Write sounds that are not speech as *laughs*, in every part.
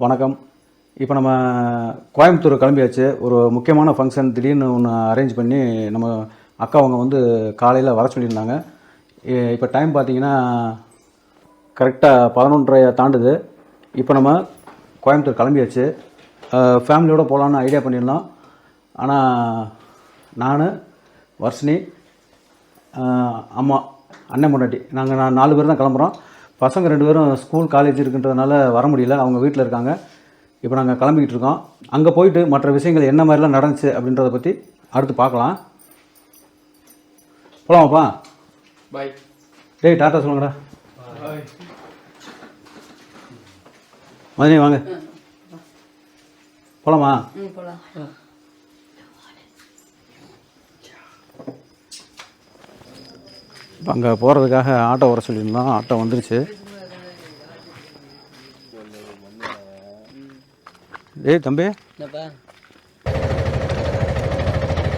வணக்கம். இப்போ நம்ம கோயம்புத்தூர் கிளம்பியாச்சு. ஒரு முக்கியமான ஃபங்க்ஷன் திடீர்னு ஒன்று அரேஞ்ச் பண்ணி நம்ம அக்கா அவங்க வந்து காலையில் வர சொல்லியிருந்தாங்க. இப்போ டைம் பார்த்தீங்கன்னா கரெக்டாக பதினொன்றரை தாண்டுது. இப்போ நம்ம கோயம்புத்தூர் கிளம்பியாச்சு. ஃபேமிலியோடு போகலான்னு ஐடியா பண்ணியிருந்தோம். ஆனால் நான் வர்ஷினி அம்மா அண்ணன் முன்னாடி நாங்கள் நான் நாலு பேர் தான் கிளம்புறோம். பசங்க ரெண்டு பேரும் ஸ்கூல் காலேஜ் இருக்குன்றதுனால வர முடியல. அவங்க வீட்டில் இருக்காங்க. இப்போ நாங்கள் கிளம்பிக்கிட்டு இருக்கோம். அங்கே போயிட்டு மற்ற விஷயங்கள் என்ன மாதிரிலாம் நடந்துச்சு அப்படின்றத பற்றி அடுத்து பார்க்கலாம். போகலாமாப்பா பாய் டேய் டாட்டா சொல்லுங்கடா. மதினி வாங்க. போகலாமா இப்போ அங்கே போகிறதுக்காக ஆட்டோ வர சொல்லியிருந்தோம். ஆட்டோ வந்துருச்சு. ஏய் தம்பி.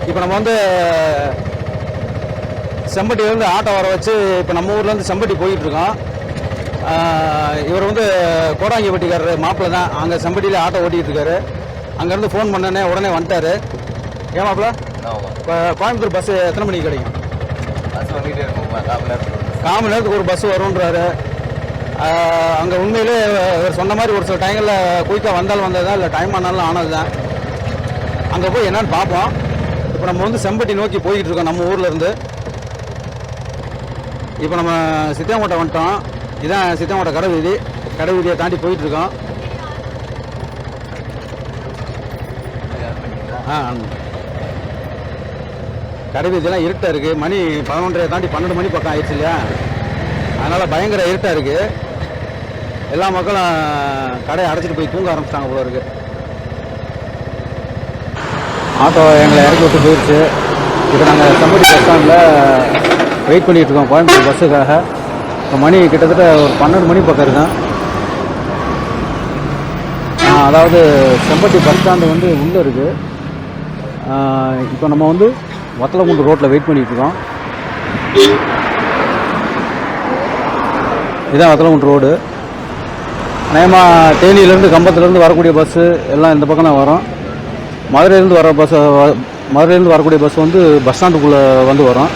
இப்போ நம்ம வந்து செம்பட்டியிலேருந்து ஆட்டோ வர வச்சு இப்போ நம்ம ஊர்லேருந்து செம்பட்டி போயிட்டு இருக்கோம். ஆஹ் இவர் வந்து கோடாங்கி வட்டிக்காரர் மாப்பிள்ளை தான். அங்கே செம்பட்டியில் ஆட்டோ ஓட்டிகிட்டு இருக்காரு. அங்கேருந்து ஃபோன் பண்ணனே உடனே வந்துட்டாரு. ஏன் மாப்பிள்ள? இப்போ கோயம்புத்தூர் பஸ் எத்தனை மணிக்கு கிடைக்கும்? கால் நேரத்துக்கு ஒரு bus. கால் மணி நேரத்துக்கு ஒரு பஸ் வரும்ன்றாரு. அங்கே உண்மையிலே இவர் சொன்ன மாதிரி ஒரு சில டைங்களில் குயிக்காக வந்தாலும் வந்தது தான் இல்லை டைம் ஆனாலும் ஆனது தான். அங்கே போய் என்னன்னு பார்ப்போம். இப்போ நம்ம வந்து செம்பட்டி நோக்கி போய்கிட்டு இருக்கோம் நம்ம ஊரில் இருந்து. இப்போ நம்ம சித்தியாங்கோட்டை வந்துட்டோம். இதான் சித்தியாங்கோட்டை கடை வீதி. கடை வீதியை தாண்டி போயிட்டு இருக்கோம். ஆ கடை வீதியெல்லாம் இருட்டாக இருக்குது மணி பதினொன்றரை தாண்டி பன்னெண்டு மணி பக்கம் ஆயிடுச்சு இல்லையா? அதனால் பயங்கர இருட்டாக இருக்குது எல்லா மக்களும் கடையை அடைச்சிட்டு போய் தூங்க ஆரம்பிச்சிட்டாங்க போல இருக்கு. ஆட்டோ எங்களை இறக்கி விட்டு போயிடுச்சு இப்போ நாங்கள் செம்பட்டி பஸ் ஸ்டாண்டில் வெயிட் பண்ணிட்டு இருக்கோம் கோயம்புத்தூர் பஸ்ஸுக்காக இப்போ மணி கிட்டத்தட்ட ஒரு பன்னெண்டு மணி பக்கம் இருக்கேன் அதாவது செம்பட்டி பஸ் ஸ்டாண்டு வந்து உள்ளே இருக்குது இப்போ நம்ம வந்து வத்தலகுண்டு ரோட்டில் வெயிட் பண்ணிகிட்டு இருக்கோம். இதான் வத்தலகுண்டு ரோடு நேமாக தேனியிலேருந்து கம்பத்துலேருந்து வரக்கூடிய பஸ்ஸு எல்லாம் இந்த பக்கம் தான் வரும். மதுரையிலேருந்து வர பஸ் மதுரையிலேருந்து வரக்கூடிய பஸ் வந்து பஸ் ஸ்டாண்டுக்குள்ளே வந்து வரும்.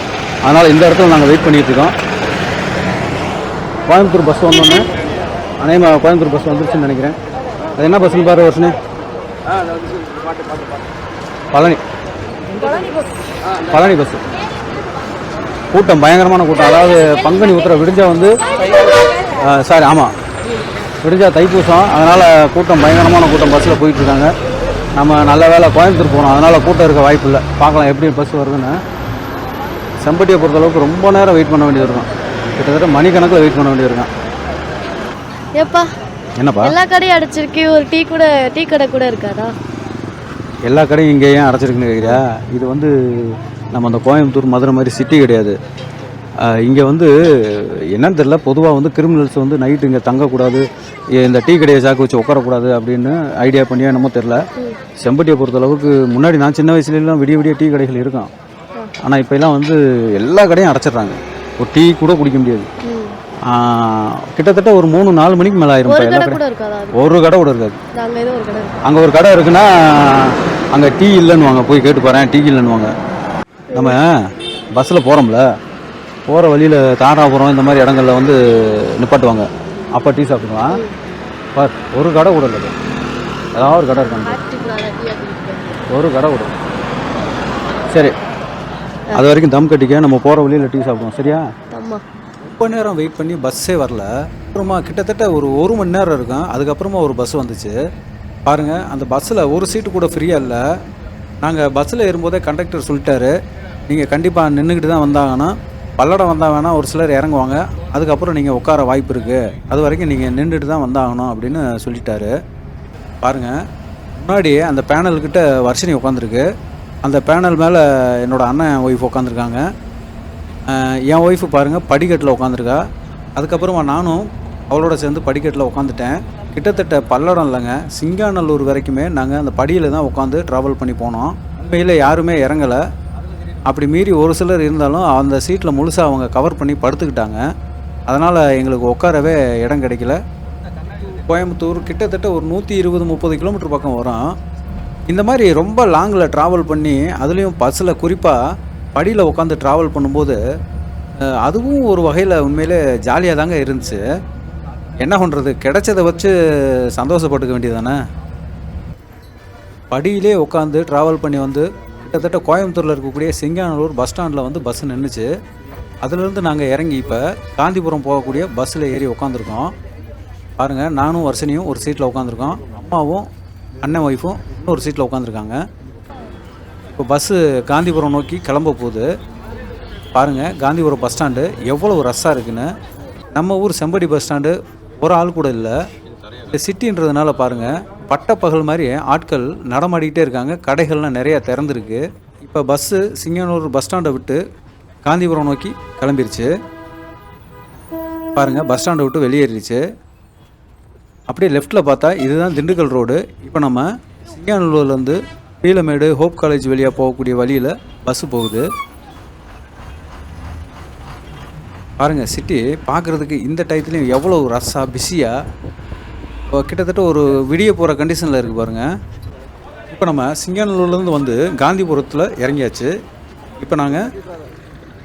அதனால் இந்த இடத்துல நாங்கள் வெயிட் பண்ணிட்டு இருக்கோம். கோயம்புத்தூர் பஸ் வந்தோடனே அநேகமாக கோயம்புத்தூர் பஸ் வந்துருச்சுன்னு நினைக்கிறேன். அது என்ன பஸ்ஸுன்னு பாரு வருஷனே பழனி. பழனி பஸ் கூட்டம் பயங்கரமான கூட்டம். அதாவது பங்குனி உத்தர விடிஞ்சா வந்து சாரி ஆமாம் விடிஞ்சா தைப்பூசம். அதனால் கூட்டம் பயங்கரமான கூட்டம் பஸ்ஸில் போயிட்டு இருக்காங்க நம்ம நல்ல வேளை கோயம்புத்தூர் போனோம் அதனால் கூட்டம் இருக்க வாய்ப்பு இல்லை. பார்க்கலாம் எப்படி பஸ் வருதுன்னு. செம்பட்டியை பொறுத்தளவுக்கு ரொம்ப நேரம் வெயிட் பண்ண வேண்டியது இருக்கும். கிட்டத்தட்ட மணிக்கணக்கில் வெயிட் பண்ண வேண்டியது இருக்கும் ஏப்பா என்னப்பா? எல்லா கடையும் அடைச்சிருக்கு. ஒரு டீ கூட டீ கடை கூட இருக்காதா? எல்லா கடையும் இங்கே ஏன் அடைச்சிருக்குன்னு கேட்குறியா இது வந்து நம்ம அந்த கோயம்புத்தூர் மதுரை மாதிரி சிட்டி கிடையாது. இங்கே வந்து என்னன்னு தெரியல பொதுவாக வந்து கிரிமினல்ஸ் வந்து நைட்டு இங்கே தங்கக்கூடாது இந்த டீ கடையை சாக்கு வச்சு உட்காரக்கூடாது அப்படின்னு ஐடியா பண்ணியா என்னமோ தெரில செம்பட்டியை பொறுத்தளவுக்கு முன்னாடி நான் சின்ன வயசுலலாம் விடிய விடிய டீ கடைகள் இருக்கும் ஆனால் இப்போ எல்லாம் வந்து எல்லா கடையும் அடைச்சிடுறாங்க. ஒரு டீ கூட குடிக்க முடியாது. கிட்டத்தட்ட ஒரு மூணு நாலு மணிக்கு மேலே ஆயிரும் எல்லா கடை கடை கூட இருக்காதா அது? ஒரு கடை கூட இருக்காது. அங்கே ஒரு கடை இருக்குன்னா அங்கே டீ இல்லைன்னுவாங்க. போய் கேட்டு பாறேன் டீ இல்லைன்னுவாங்க. நம்ம பஸ்ஸில் போகிறோம்ல போகிற வழியில் தாராபுரம் இந்த மாதிரி இடங்கள்ல வந்து நிப்பாட்டுவாங்க. அப்போ டீ சாப்பிடுவான் பார் ஒரு கடை கூட இல்லை. ஏதாவது ஒரு கடை இருக்காங்க ஒரு கடை கூட சரி. அது வரைக்கும் தம் கட்டிக்க நம்ம போகிற வழியில் டீ சாப்பிடுவோம். சரியா? ரொம்ப நேரம் வெயிட் பண்ணி பஸ்ஸே வரல. அப்புறமா கிட்டத்தட்ட ஒரு ஒரு மணி நேரம் இருக்கும். அதுக்கப்புறமா ஒரு பஸ் வந்துச்சு. பாருங்கள் அந்த பஸ்ஸில் ஒரு சீட்டு கூட ஃப்ரீயாக இல்லை. நாங்கள் பஸ்ஸில் ஏறும்போதே கண்டக்டர் சொல்லிட்டாரு. நீங்கள் கண்டிப்பாக நின்றுக்கிட்டு தான் வந்தாங்கன்னா பல்லடம் வந்தால் வேணால் ஒரு சிலர் இறங்குவாங்க. அதுக்கப்புறம் நீங்கள் உட்கார வாய்ப்பு இருக்குது அது வரைக்கும் நீங்கள் நின்றுட்டு தான் வந்தாகணும் அப்படின்னு சொல்லிட்டாரு. பாருங்கள் முன்னாடி அந்த பேனல்கிட்ட வர்ஷினி உட்காந்துருக்கு. அந்த பேனல் மேலே என்னோடய அண்ணன் ஒய்ஃப் உட்காந்துருக்காங்க. என் ஒய்ஃபு பாருங்கள் படிக்கட்டில் உட்காந்துருக்கா. அதுக்கப்புறமா நானும் அவளோட சேர்ந்து படிக்கட்டில் உட்காந்துட்டேன். கிட்டத்தட்ட பல்லடம் இல்லைங்க. சிங்காநல்லூர் வரைக்குமே நாங்கள் அந்த படியில் தான் உட்காந்து ட்ராவல் பண்ணி போனோம். உண்மையில் யாருமே இறங்கலை. அப்படி மீறி ஒரு சிலர் இருந்தாலும் அந்த சீட்டில் முழுசாக அவங்க கவர் பண்ணி படுத்துக்கிட்டாங்க. அதனால் எங்களுக்கு உட்காரவே இடம் கிடைக்கல. கோயம்புத்தூர் கிட்டத்தட்ட ஒரு நூற்றி இருபது முப்பது கிலோமீட்டர் பக்கம் வரும். இந்த மாதிரி ரொம்ப லாங்கில் ட்ராவல் பண்ணி அதுலேயும் பஸ்ஸில் குறிப்பாக படியில் உட்காந்து ட்ராவல் பண்ணும்போது அதுவும் ஒரு வகையில் உண்மையிலே ஜாலியாக தாங்க இருந்துச்சு. என்ன பண்ணுறது கிடைச்சதை வச்சு சந்தோஷப்பட்டுக்க வேண்டியதானே படியிலே உட்காந்து ட்ராவல் பண்ணி வந்து கிட்டத்தட்ட கோயம்புத்தூரில் இருக்கக்கூடிய சிங்கானூர் பஸ் ஸ்டாண்டில் வந்து பஸ் நின்றுச்சு அதுலேருந்து நாங்கள் இறங்கி இப்போ காந்திபுரம் போகக்கூடிய பஸ்ஸில் ஏறி உட்காந்துருக்கோம் பாருங்கள் நானும் வருஷனையும் ஒரு சீட்டில் உட்காந்துருக்கோம் அம்மாவும் அண்ணன் ஒய்ஃபும் இன்னொரு சீட்டில் உட்காந்துருக்காங்க இப்போ பஸ்ஸு காந்திபுரம் நோக்கி கிளம்ப போகுது. பாருங்கள் காந்திபுரம் பஸ் ஸ்டாண்டு எவ்வளோ ரஷ்ஷாக இருக்குன்னு. நம்ம ஊர் செம்படி பஸ் ஸ்டாண்டு ஒரு ஆள் கூட இல்லை. இந்த சிட்டின்றதுனால பாருங்கள் பட்டப்பகல் மாதிரி ஆட்கள் நடமாடிக்கிட்டே இருக்காங்க. கடைகள்லாம் நிறையா திறந்துருக்கு. இப்போ பஸ்ஸு சிங்கனூர் பஸ் ஸ்டாண்டை விட்டு காந்திபுரம் நோக்கி கிளம்பிருச்சு. பாருங்கள் பஸ் ஸ்டாண்டை விட்டு வெளியேறிடுச்சு. அப்படியே லெஃப்ட்டில் பார்த்தா இதுதான் திண்டுக்கல் ரோடு இப்போ நம்ம சிங்கானூர்லேருந்து பீலமேடு ஹோப் காலேஜ் வழியாக போகக்கூடிய வழியில் பஸ்ஸு போகுது. பாருங்கள் சிட்டி பார்க்குறதுக்கு இந்த டயத்துலேயும் எவ்வளோ ரஷ்ஷாக பிஸியாக கிட்டத்தட்ட ஒரு விடிய போகிற கண்டிஷனில் இருக்குது பாருங்கள் இப்போ நம்ம சிங்கானூர்லேருந்து வந்து காந்திபுரத்தில் இறங்கியாச்சு. இப்போ நாங்கள்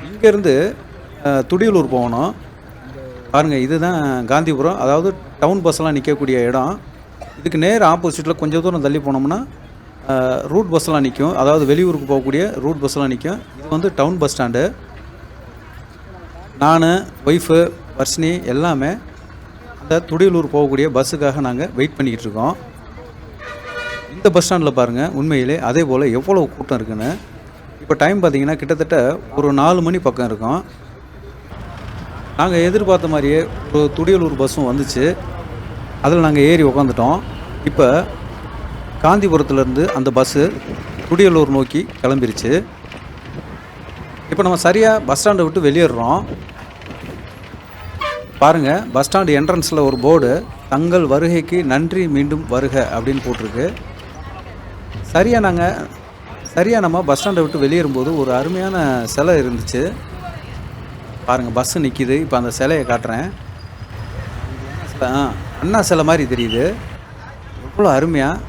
இங்கேருந்து துடியலூர் போகணும். பாருங்கள் இதுதான் காந்திபுரம். அதாவது டவுன் பஸ்ஸெல்லாம் நிற்கக்கூடிய இடம். இதுக்கு நேர் ஆப்போசிட்டில் கொஞ்சம் தூரம் தள்ளி போனோம்னா ரூட் பஸ்ஸெல்லாம் நிற்கும் அதாவது வெளியூருக்கு போகக்கூடிய ரூட் பஸ்ஸெல்லாம் நிற்கும் இது வந்து டவுன் பஸ் ஸ்டாண்டு நான் ஒய்ஃபு வர்ஷினி எல்லாமே துடியலூர் போகக்கூடிய பஸ்ஸுக்காக நாங்கள் வெயிட் பண்ணிக்கிட்டு இருக்கோம் இந்த பஸ் ஸ்டாண்டில் பாருங்கள் உண்மையிலே அதே போல் எவ்வளோ கூட்டம் இருக்குன்னு. இப்போ டைம் பார்த்தீங்கன்னா கிட்டத்தட்ட ஒரு நாலு மணி பக்கம் இருக்கும். நாங்கள் எதிர்பார்த்த மாதிரியே ஒரு துடியலூர் பஸ்ஸும் வந்துச்சு. அதில் நாங்கள் ஏறி உக்காந்துட்டோம். இப்போ காந்திபுரத்துலேருந்து அந்த பஸ்ஸு துடியலூர் நோக்கி கிளம்பிருச்சு. இப்போ நம்ம சரியாக பஸ் ஸ்டாண்டை விட்டு வெளியேறுறோம். பாருங்கள் பஸ் ஸ்டாண்டு என்ட்ரன்ஸில் ஒரு போர்டு தங்கள் வருகைக்கு நன்றி மீண்டும் வருக அப்படின்னு போட்டிருக்கு. சரியாக நாங்கள் சரியாக நம்ம பஸ் ஸ்டாண்டை விட்டு வெளியேறும்போது ஒரு அருமையான சிலை இருந்துச்சு. பாருங்கள் பஸ்ஸு நிற்கிது இப்போ அந்த சிலையை காட்டுறேன். ஆ அண்ணா சிலை மாதிரி தெரியுது. எவ்வளோ அருமையாக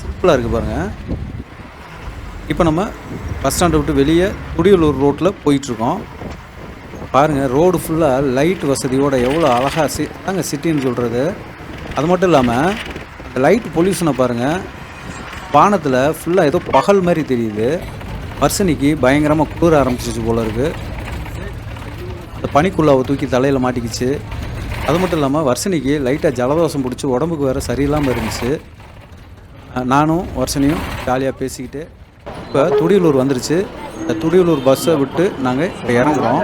சிம்பிளாக இருக்குது பாருங்கள் இப்போ நம்ம பஸ் ஸ்டாண்டை விட்டு வெளியே குடியலூர் ரோட்டில் போயிட்டுருக்கோம் பாருங்கள் ரோடு ஃபுல்லாக லைட் வசதியோடு எவ்வளோ அழகாக சி தாங்க சிட்டின்னு சொல்கிறது அது மட்டும் இல்லாமல் அந்த லைட் பொல்யூஷனை பாருங்கள் வானத்தில் ஃபுல்லாக ஏதோ பகல் மாதிரி தெரியுது. பர்சனிக்கு பயங்கரமாக குளிர ஆரம்பிச்சிச்சு போல இருக்குது அந்த பனிக்குள்ளாவை தூக்கி தலையில் மாட்டிக்கிச்சு. அது மட்டும் இல்லாமல் வர்ஷனிக்கு லைட்டாக ஜலதோஷம் பிடிச்சி உடம்புக்கு வேறு சரியில்லாமல் இருந்துச்சு. நானும் வர்ஷனையும் ஜாலியாக பேசிக்கிட்டு இப்போ துடியலூர் வந்துருச்சு. இந்த துடியலூர் பஸ்ஸை விட்டு நாங்கள் இப்போ இறங்குறோம்.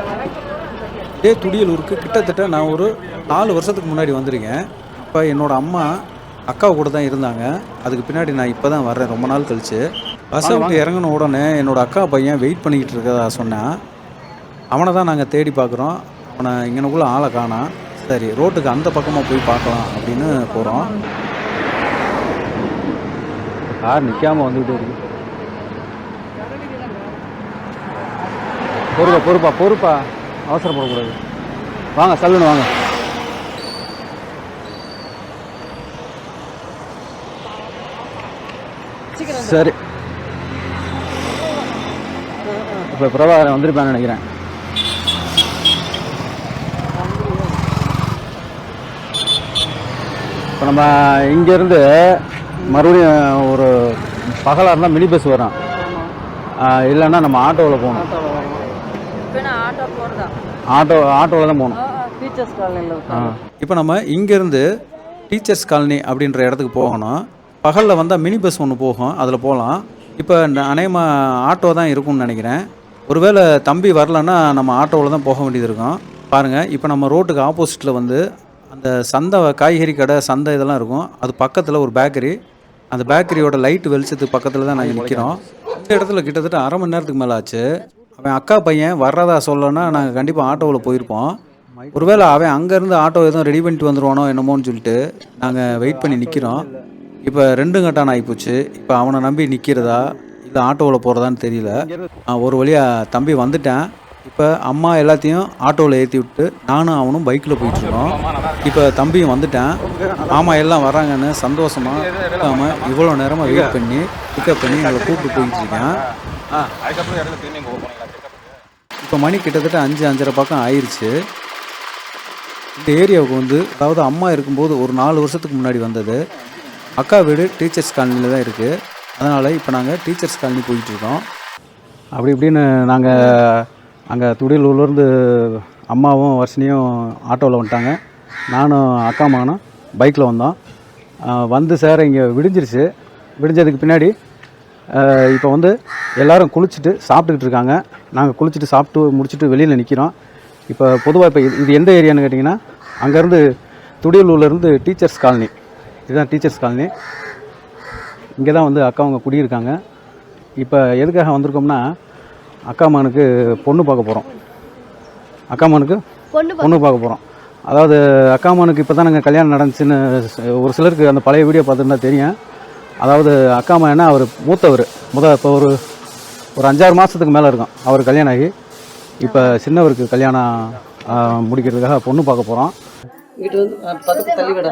இதே துடியலூருக்கு கிட்டத்தட்ட நான் ஒரு நாலு வருஷத்துக்கு முன்னாடி வந்திருக்கேன். அப்போ என்னோடய அம்மா அக்கா கூட தான் இருந்தாங்க. அதுக்கு பின்னாடி நான் இப்போ தான் வர்றேன். ரொம்ப நாள் கழிச்சு. பஸ்ஸை விட்டு இறங்கின உடனே என்னோடய அக்கா பையன் வெயிட் பண்ணிக்கிட்டு இருக்கதா சொன்னேன் அவனை தான் நாங்கள் தேடி பார்க்குறோம் அவனை இங்கனக்குள்ளே ஆளை காணோம் சரி ரோட்டுக்கு அந்த பக்கமாக போய் பார்க்கலாம் அப்படின்னு போகிறோம் கார் நிற்காம வந்துகிட்டே இருக்கு. பொறுப்பா பொறுப்பா பொறுப்பா. அவசரப்படக்கூடாது. வாங்க சல்லுன்னு வாங்க. சரி. இப்போ பிரபாகரன் வந்திருப்பான்னு நினைக்கிறேன். இப்போ நம்ம இங்கேருந்து மறுபடியும் ஒரு பகலாக இருந்தால் மினி பஸ் வரும். இல்லைன்னா நம்ம ஆட்டோவில் போகணும் இப்போ நான் ஆட்டோ போகிறதா ஆட்டோ ஆட்டோவில் தான் போகணும். டீச்சர்ஸ் காலையில் இப்போ நம்ம இங்கேருந்து டீச்சர்ஸ் காலனி அப்படின்ற இடத்துக்கு போகணும். பகலில் வந்தால் மினி பஸ் ஒன்று போகும் அதில் போகலாம். இப்போ அநேகமாக ஆட்டோ தான் இருக்கும்னு நினைக்கிறேன். ஒருவேளை தம்பி வரலன்னா நம்ம ஆட்டோவில் தான் போக வேண்டியது இருக்கும். பாருங்கள் இப்போ நம்ம ரோட்டுக்கு ஆப்போசிட்டில் வந்து அந்த சந்தை காய்கறி கடை சந்தை இதெல்லாம் இருக்கும். அது பக்கத்தில் ஒரு பேக்கரி அந்த பேக்கரியோட லைட் வெளிச்சத்துக்கு பக்கத்தில் தான் நாங்கள் நிற்கிறோம் இந்த இடத்துல கிட்டத்தட்ட அரை மணி நேரத்துக்கு மேலே ஆச்சு அவன் அக்கா பையன் வர்றதா சொல்லனா நாங்கள் கண்டிப்பாக ஆட்டோவில் போயிருப்போம். ஒருவேளை அவன் அங்கேருந்து ஆட்டோ எதுவும் ரெடி பண்ணிட்டு வந்துருவானோ என்னமோன்னு சொல்லிட்டு நாங்கள் வெயிட் பண்ணி நிற்கிறோம் இப்போ ரெண்டு கட்டான் ஆகிப்போச்சு இப்போ அவனை நம்பி நிற்கிறதா இல்லை ஆட்டோவில் போகிறதான்னு தெரியல. நான் ஒரு வழியாக தம்பி வந்துட்டேன். இப்போ அம்மா எல்லாத்தையும் ஆட்டோவில் ஏற்றி விட்டு நானும் அவனும் பைக்கில் போயிட்டுருக்கோம் இப்போ தம்பியும் வந்துட்டேன். மாமா எல்லாம் வராங்கன்னு சந்தோஷமாக இருக்காம இவ்வளோ நேரமாக வெயிட் பண்ணி பிக்கப் பண்ணி எங்களை கூப்பிட்டு போயிட்டு இருக்கேன் அதுக்கப்புறம் இடையில திரும்பி இங்கே போனீங்களா செக்கப்புக்கு இப்போ மணி கிட்டத்தட்ட அஞ்சு அஞ்சரை பக்கம் ஆயிடுச்சு இந்த ஏரியாவுக்கு வந்து அதாவது அம்மா இருக்கும்போது ஒரு நாலு வருஷத்துக்கு முன்னாடி வந்தது. அக்கா வீடு டீச்சர்ஸ் காலனியில் தான் இருக்குது அதனால் இப்போ நாங்கள் டீச்சர்ஸ் காலனி போயிட்டுருக்கோம் அப்படி இப்படின்னு நாங்கள் அங்கே துடியலூர்லேருந்து அம்மாவும் வர்ஷினியும் ஆட்டோவில் வந்துட்டாங்க. நானும் அக்கா மகனும் பைக்கில் வந்தோம். வந்து சேர இங்கே விடிஞ்சிருச்சு. விடிஞ்சதுக்கு பின்னாடி இப்போ வந்து எல்லாரும் குளிச்சுட்டு சாப்பிட்டுக்கிட்டு இருக்காங்க. நாங்கள் குளிச்சுட்டு சாப்பிட்டு முடிச்சுட்டு வெளியில் நிற்கிறோம் இப்போ பொதுவாக இப்போ இது எந்த ஏரியான்னு கேட்டிங்கன்னா அங்கேருந்து துடியலூர்லேருந்து டீச்சர்ஸ் காலனி. இதுதான் டீச்சர்ஸ் காலனி. இங்கே தான் வந்து அக்கா அவங்க குடியிருக்காங்க. இப்போ எதுக்காக வந்திருக்கோம்னா அக்கா மகனுக்கு பொண்ணு பார்க்க போகிறோம் அக்கா மகனுக்கு பொண்ணு பொண்ணு பார்க்க போகிறோம் அதாவது அக்கா மகனுக்கு இப்போ தான் நாங்கள் கல்யாணம் நடந்துச்சுன்னு ஒரு சிலருக்கு அந்த பழைய வீடியோ பார்த்துருந்தா தெரியும். அதாவது அக்கா மகன்னா அவர் மூத்தவர். முத இப்போ ஒரு ஒரு அஞ்சாறு மாதத்துக்கு மேலே இருக்கும். அவர் கல்யாணம் ஆகி இப்போ சின்னவருக்கு கல்யாணம் முடிக்கிறதுக்காக பொண்ணு பார்க்க போகிறோம் இங்கிட்டு வந்து பக்கத்து தள்ளி விட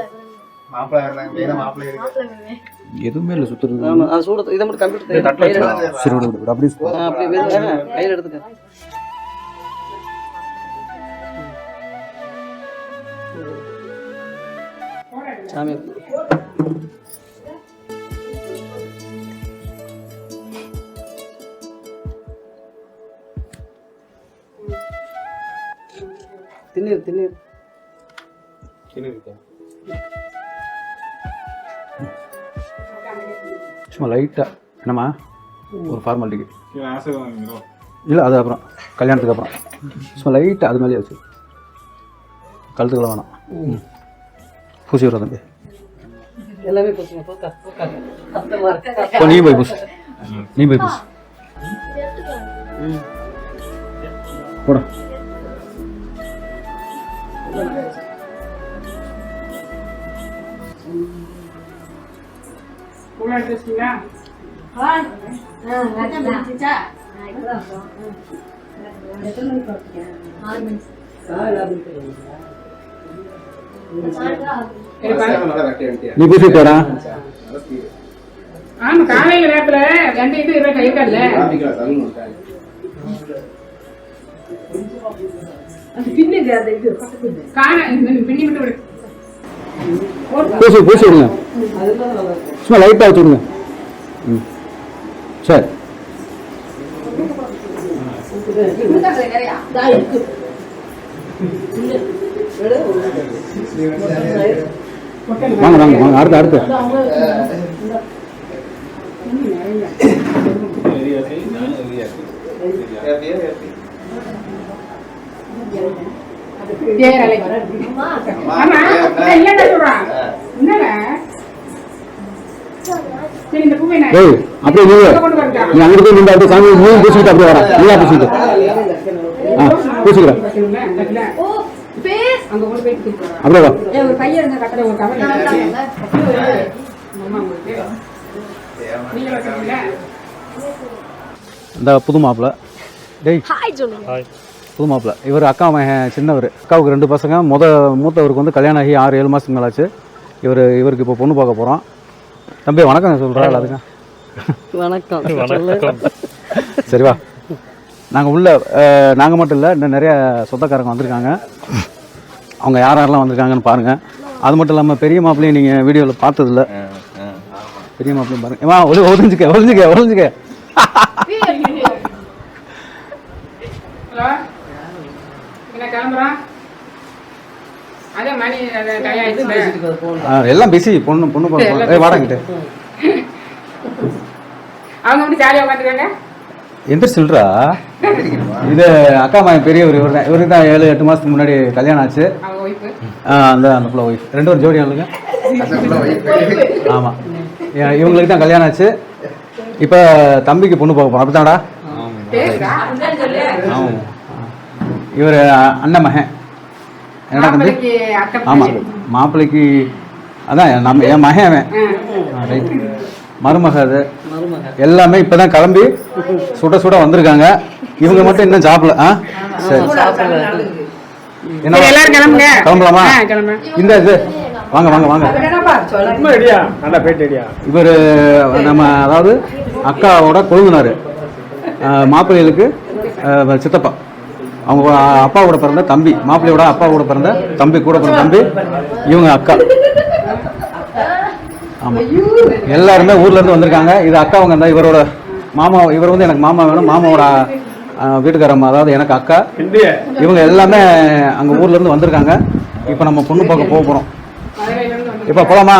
எதுவுமே இல்லை சுற்றுறது ஆமா அது சூட இதை மட்டும் கம்ப்யூட்டர் சரி விடு, கையில் எடுத்துக்க. சாமி திண்ணீர் திண்ணீர் சும்மா லைட்டாக என்னம்மா? ஒரு ஃபார்மாலிட்டிக்கு இல்லை அது அப்புறம். கல்யாணத்துக்கு அப்புறம். சும்மா லைட்டாக அது மேலேயே வச்சு. கழுத்துக்கெல்லாம் வேணாம். பூசி விடுற தம்பி. எல்லாமே நீ போய் பூசு. நீ போய் பூசு. போட. நீ பூசிட்டு வரா. ஆமா காலையில நேரத்துல ரெண்டு இது இருக்க பூசி பூசி விடுங்க. சும்மா லைட்டாக வச்சு விடுங்க. ம். சரி. வாங்க வாங்க வாங்க அடுத்து அடுத்து. தேரலை ஆமா இல்லடா சொல்றான் என்னடா? சரி இந்த பூவை நான் ஏய் அப்படியே நீ கொண்டு வரட்டா? நீ அங்கிட்டு போய் நின்று அப்படியே சாமி அப்படியே வரா நீயா ஆ பூசிக்கிறேன். அப்படியே வா. நீங்க இந்த புது மாப்பிள்ள டேய். ஹாய் சொல்லுங்க புது மாப்பிள்ள இவர் அக்கா மகன் சின்னவர். அக்காவுக்கு ரெண்டு பசங்க. முத மூத்தவருக்கு வந்து கல்யாணம் ஆகி ஆறு ஏழு மாதத்துக்கு ஆச்சு இவர் இவருக்கு இப்போ பொண்ணு பார்க்க போகிறோம் தம்பி வணக்கம். சொல்கிறா எல்லாத்துக்கும். வணக்கம். *laughs* சொல்லு. சரி வா. நாங்கள் உள்ள நாங்கள் மட்டும் இல்லை இன்னும் நிறைய சொந்தக்காரங்க வந்திருக்காங்க. அவங்க யார் யாரெல்லாம் வந்திருக்காங்கன்னு பாருங்கள் அது மட்டும் இல்லாமல் பெரிய மாப்பிள்ளையும் நீங்கள் வீடியோவில் பார்த்ததில்ல. பெரிய மாப்பிள்ளையும் பாருங்க. ஏமா ஒளி ஒளிஞ்சுக்க ஒளிஞ்சுக்க ஒளிஞ்சுக்க *laughs* ஹலோ என்ன கிளம்புறோம் மணி எல்லாம் பிஸி பொண்ணு பொண்ணு ஏ வாடங்கிட்டு அவங்க வந்து ஜாலியாக உட்காந்துருக்காங்க. எந்திரிச்சில்றா இது அக்கா மகன் பெரியவர் இவர் தான். இவருக்கு தான் ஏழு எட்டு மாதத்துக்கு முன்னாடி கல்யாணம் ஆச்சு. அந்த அந்த பிள்ளை ஒய்ஃப் ரெண்டு ஒரு ஜோடி ஆளுங்க ஆமாம் இவங்களுக்கு தான் கல்யாணம் ஆச்சு. இப்போ தம்பிக்கு பொண்ணு பார்க்க போகிறோம் அப்படித்தான்டா? ஆமாம் இவர் அண்ணன் மகன். என்னடா தம்பி? ஆமாம் மாப்பிள்ளைக்கு அதான் நம்ம என் மகன் அவன். ரைட் மருமக அது. எல்லாமே இப்போ தான் கிளம்பி சுட சுட வந்திருக்காங்க. இவங்க மட்டும் இன்னும் சாப்பிடல. ஆ? சரி. என்ன? எல்லாரும் கிளம்புங்க. கிளம்பலாமா. இந்த இது. வாங்க வாங்க வாங்க. இவர் நம்ம அதாவது அக்காவோட கொழுந்தினார். மாப்பிள்ளைகளுக்கு சித்தப்பா. அவங்க அப்பாவோட பிறந்த தம்பி மாப்பிள்ளையோட அப்பாவோட பிறந்த தம்பி கூட பிறந்த தம்பி இவங்க அக்கா. ஆமாம் எல்லாருமே ஊர்ல இருந்து வந்திருக்காங்க. இது அக்காவங்க தான் இவரோட மாமா இவர் வந்து எனக்கு மாமா வேணும். மாமாவோட அஹ், வீட்டுக்காரம்மா அதாவது எனக்கு அக்கா. இவங்க எல்லாமே அங்கே ஊர்ல இருந்து வந்திருக்காங்க. இப்போ நம்ம பொண்ணு பார்க்க போக போகிறோம் இப்போ போலாமா?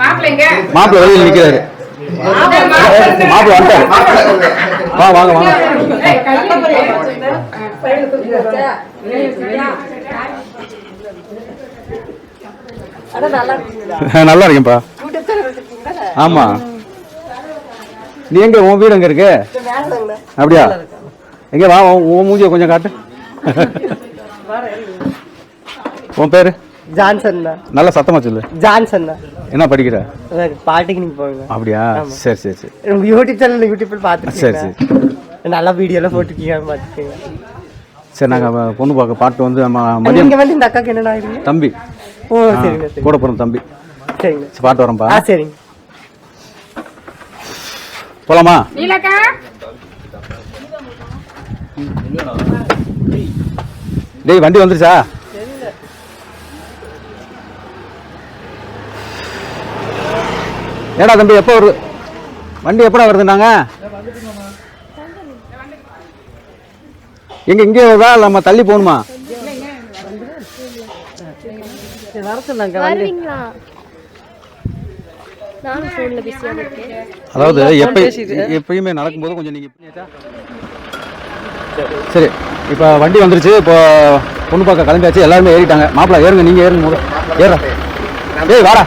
மாப்பிள்ளைங்க மாப்பிள்ளை வெளியில் நிற்கிறாரு மாப்பிள்ளை வா வாங்க வாங்க நல்லா இருக்கேன்ப்பா. ஆமா. நீ எங்க உன் வீடு எங்க இருக்கு? அப்படியா? எங்க வா உன் மூஞ்சிய கொஞ்சம் காட்டு. உன் பேரு? ஜான்சன் நல்லா சத்தமா சொல்லு. ஜான்சன் என்ன படிக்கிற? பாலிடெக்னிக் போங்க அப்படியா? சரி சரி சரி. உங்க யூடியூப் சேனல் யூடியூப்ல சரி பார்த்துருக்கீங்க நல்ல வீடியோலாம் போட்டுருக்கீங்க பார்த்துருக்கீங்க. சரி நாங்கள் பொண்ணு பார்க்க பாட்டு வந்து நம்ம மதியம் வந்து இந்த அக்காக்கு என்ன ஆயிருங்க தம்பி. ஓ சரிங்க சரி கூட பிறந்த தம்பி. சரிங்க. சரி, பாட்டு வரேன்ப்பா ஆ சரிங்க. போலாமா? நீலக்கா? டேய் வண்டி வந்துருச்சா? ஏடா தம்பி எப்போ வருது? வண்டி எப்படா வருதுனாங்க எங்க இங்கே வருதா இல்ல நம்ம தள்ளி போகணுமா? அதாவது எப்ப எப்பயுமே நடக்கும்போது கொஞ்சம் நீங்க பண்ணியாச்சா? சரி இப்போ வண்டி வந்துருச்சு. இப்போ பொண்ணு பார்க்க கிளம்பியாச்சு. எல்லாருமே ஏறிட்டாங்க. மாப்பிள்ளை ஏறுங்க நீங்க ஏறுங்க முத ஏற ஏய் வாடா?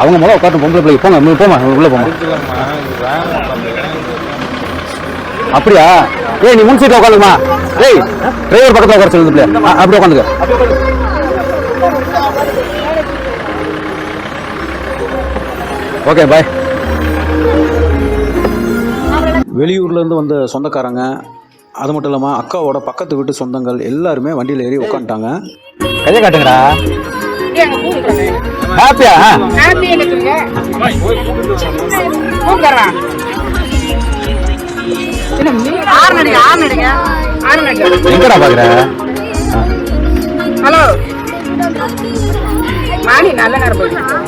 அவங்க முதல்ல உட்காந்து பொம்பளை பிள்ளைங்க போங்க போமா உள்ள போமா அப்படியா? ஏய் நீ முன் சீட்ல உட்காந்துமா ஏய் டிரைவர் பக்கத்துல உட்கார சொல்லுது பிள்ளை. ஆ, அப்படியே உட்காந்துக்க. ஓகே பாய் வெளியூர்லேருந்து வந்த சொந்தக்காரங்க அது மட்டும் இல்லாமல் அக்காவோட பக்கத்து வீட்டு சொந்தங்கள் எல்லாருமே வண்டியில் ஏறி உட்காந்துட்டாங்க கையை காட்டுங்கடா. ஹாப்பியா எங்கடா பார்க்குற ஹலோ மாணி நல்ல நேரம் போயிட்டு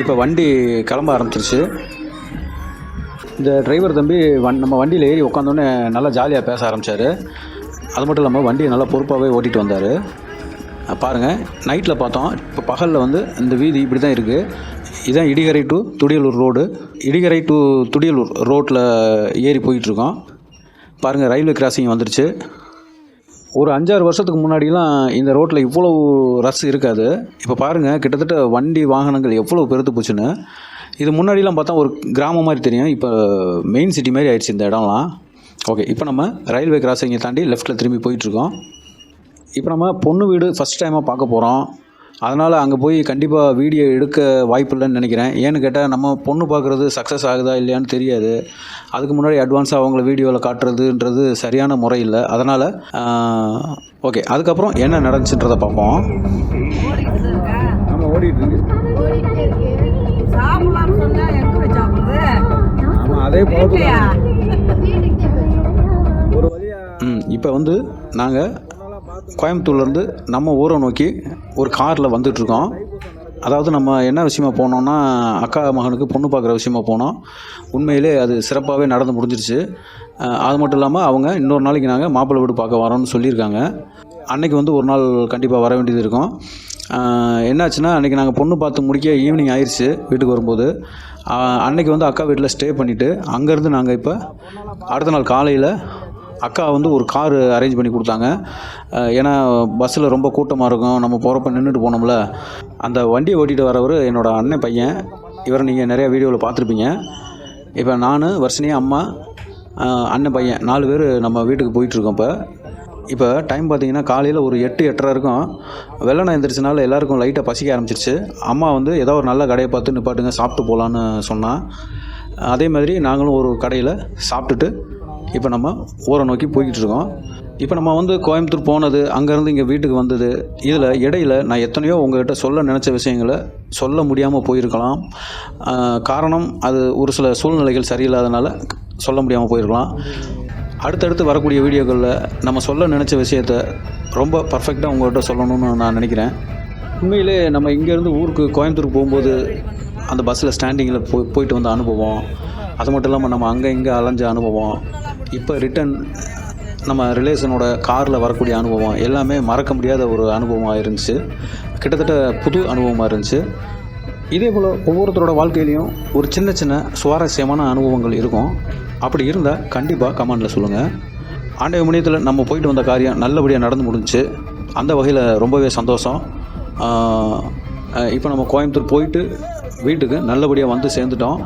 இப்போ வண்டி கிளம்ப ஆரம்பிச்சிருச்சு. இந்த டிரைவர் தம்பி வண் நம்ம வண்டியில் ஏறி உட்காந்தோன்னே நல்லா ஜாலியாக பேச ஆரம்பித்தார் அது மட்டும் இல்லாமல் வண்டியை நல்லா பொறுப்பாகவே ஓட்டிகிட்டு வந்தார். பாருங்கள் நைட்டில் பார்த்தோம். இப்போ பகலில் வந்து இந்த வீதி இப்படி தான் இருக்குது இதுதான் Idikarai to Thudiyalur road Idikarai to Thudiyalur ரோட்டில் ஏறி போயிட்டுருக்கோம். பாருங்கள் ரயில்வே கிராசிங் வந்துருச்சு. ஒரு அஞ்சாறு வருஷத்துக்கு முன்னாடிலாம் இந்த ரோட்டில் இவ்வளோ ரஷ் இருக்காது. இப்போ பாருங்கள் கிட்டத்தட்ட வண்டி வாகனங்கள் எவ்வளோ பெருத்து போச்சுன்னு. இது முன்னாடிலாம் பார்த்தா ஒரு கிராமம் மாதிரி தெரியும். இப்போ மெயின் சிட்டி மாதிரி ஆயிடுச்சு இந்த இடம்லாம். ஓகே இப்போ நம்ம ரயில்வே கிராசிங்கை தாண்டி லெஃப்ட்டில் திரும்பி போயிட்டுருக்கோம். இப்போ நம்ம பொண்ணு வீடு ஃபஸ்ட் டைமாக பார்க்க போகிறோம் அதனால் அங்கே போய் கண்டிப்பாக வீடியோ எடுக்க வாய்ப்பு இல்லைன்னு நினைக்கிறேன். ஏன்னு கேட்டால் நம்ம பொண்ணு பார்க்குறது சக்ஸஸ் ஆகுதா இல்லையான்னு தெரியாது. அதுக்கு முன்னாடி அட்வான்ஸாக அவங்கள வீடியோவில் காட்டுறதுன்றது சரியான முறை இல்லை. அதனால் ஓகே அதுக்கப்புறம் என்ன நடந்துச்சுன்றதை பார்ப்போம். நம்ம ஓடிட்டு இருக்கு ஆமாம் அதே ம் இப்போ வந்து நாங்கள் கோயம்புத்தூர்லேருந்து நம்ம ஊரை நோக்கி ஒரு காரில் வந்துட்டுருக்கோம் அதாவது நம்ம என்ன விஷயமா போனோம்னா அக்கா மகனுக்கு பொண்ணு பார்க்குற விஷயமா போனோம். உண்மையிலே அது சிறப்பாகவே நடந்து முடிஞ்சிருச்சு. அது மட்டும் இல்லாமல் அவங்க இன்னொரு நாளைக்கு நாங்கள் மாப்பிள்ளை வீடு பார்க்க வரோம்னு சொல்லியிருக்காங்க. அன்னைக்கு வந்து ஒரு நாள் கண்டிப்பாக வர வேண்டியது இருக்கும். என்னாச்சுன்னா அன்றைக்கி நாங்கள் பொண்ணு பார்த்து முடிக்க ஈவினிங் ஆயிடுச்சு வீட்டுக்கு வரும்போது. அன்னைக்கு வந்து அக்கா வீட்டில் ஸ்டே பண்ணிவிட்டு அங்கேருந்து நாங்கள் இப்போ அடுத்த நாள் காலையில் அக்கா வந்து ஒரு கார் அரேஞ்ச் பண்ணி கொடுத்தாங்க. ஏன்னா பஸ்ஸில் ரொம்ப கூட்டமாக இருக்கும் நம்ம போகிறப்ப நின்றுட்டு போனோம்ல. அந்த வண்டியை ஓட்டிகிட்டு வரவர் என்னோடய அண்ணன் பையன். இவரை நீங்கள் நிறையா வீடியோவில் பார்த்துருப்பீங்க. இப்போ நான் வர்ஷினி அம்மா அண்ணன் பையன் நாலு பேர் நம்ம வீட்டுக்கு போயிட்டுருக்கோம் இப்போ. இப்போ டைம் பார்த்தீங்கன்னா காலையில் ஒரு எட்டு எட்டரை இருக்கும். வெள்ளனை எந்திரிச்சனால எல்லாருக்கும் லைட்டாக பசிக்க ஆரம்பிச்சிருச்சு. அம்மா வந்து ஏதோ ஒரு நல்ல கடையை பார்த்து நிப்பாட்டுங்க சாப்பிட்டு போகலான்னு சொன்னால் அதே மாதிரி நாங்களும் ஒரு கடையில் சாப்பிட்டுட்டு இப்போ நம்ம ஊரை நோக்கி போய்கிட்டு இருக்கோம். இப்போ நம்ம வந்து கோயம்புத்தூர் போனது அங்கேருந்து இங்கே வீட்டுக்கு வந்தது இதில் இடையில் நான் எத்தனையோ உங்கள்கிட்ட சொல்ல நினச்ச விஷயங்களை சொல்ல முடியாமல் போயிருக்கலாம். காரணம் அது ஒரு சில சூழ்நிலைகள் சரியில்லாதனால சொல்ல முடியாமல் போயிருக்கலாம். அடுத்தடுத்து வரக்கூடிய வீடியோக்களில் நம்ம சொல்ல நினச்ச விஷயத்த ரொம்ப பர்ஃபெக்டாக உங்கள்கிட்ட சொல்லணும்னு நான் நினைக்கிறேன். உண்மையிலே நம்ம இங்கேருந்து ஊருக்கு கோயம்புத்தூர் போகும்போது அந்த பஸ்ஸில் ஸ்டாண்டிங்கில் போய் போயிட்டு வந்த அனுபவம். அது மட்டும் இல்லாமல் நம்ம அங்கே இங்கே அலைஞ்ச அனுபவம். இப்போ ரிட்டன் நம்ம ரிலேஷனோட காரில் வரக்கூடிய அனுபவம் எல்லாமே மறக்க முடியாத ஒரு அனுபவமாக இருந்துச்சு. கிட்டத்தட்ட புது அனுபவமாக இருந்துச்சு. இதே போல் ஒவ்வொருத்தரோட வாழ்க்கையிலையும் ஒரு சின்ன சின்ன சுவாரஸ்யமான அனுபவங்கள் இருக்கும். அப்படி இருந்தால் கண்டிப்பாக கமெண்டில் சொல்லுங்கள் ஆண்டவ முனியத்தில் நம்ம போயிட்டு வந்த காரியம் நல்லபடியாக நடந்து முடிஞ்சுச்சு அந்த வகையில் ரொம்பவே சந்தோஷம். இப்போ நம்ம கோயம்புத்தூர் போயிட்டு வீட்டுக்கு நல்லபடியாக வந்து சேர்ந்துட்டோம்.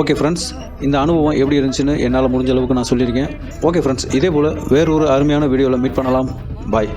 ஓகே ஃப்ரெண்ட்ஸ் இந்த அனுபவம் எப்படி இருந்துச்சுன்னு என்னால் முடிஞ்ச அளவுக்கு நான் சொல்லியிருக்கேன். ஓகே ஃப்ரெண்ட்ஸ் இதே போல் வேறொரு அருமையான வீடியோவில் மீட் பண்ணலாம். பாய்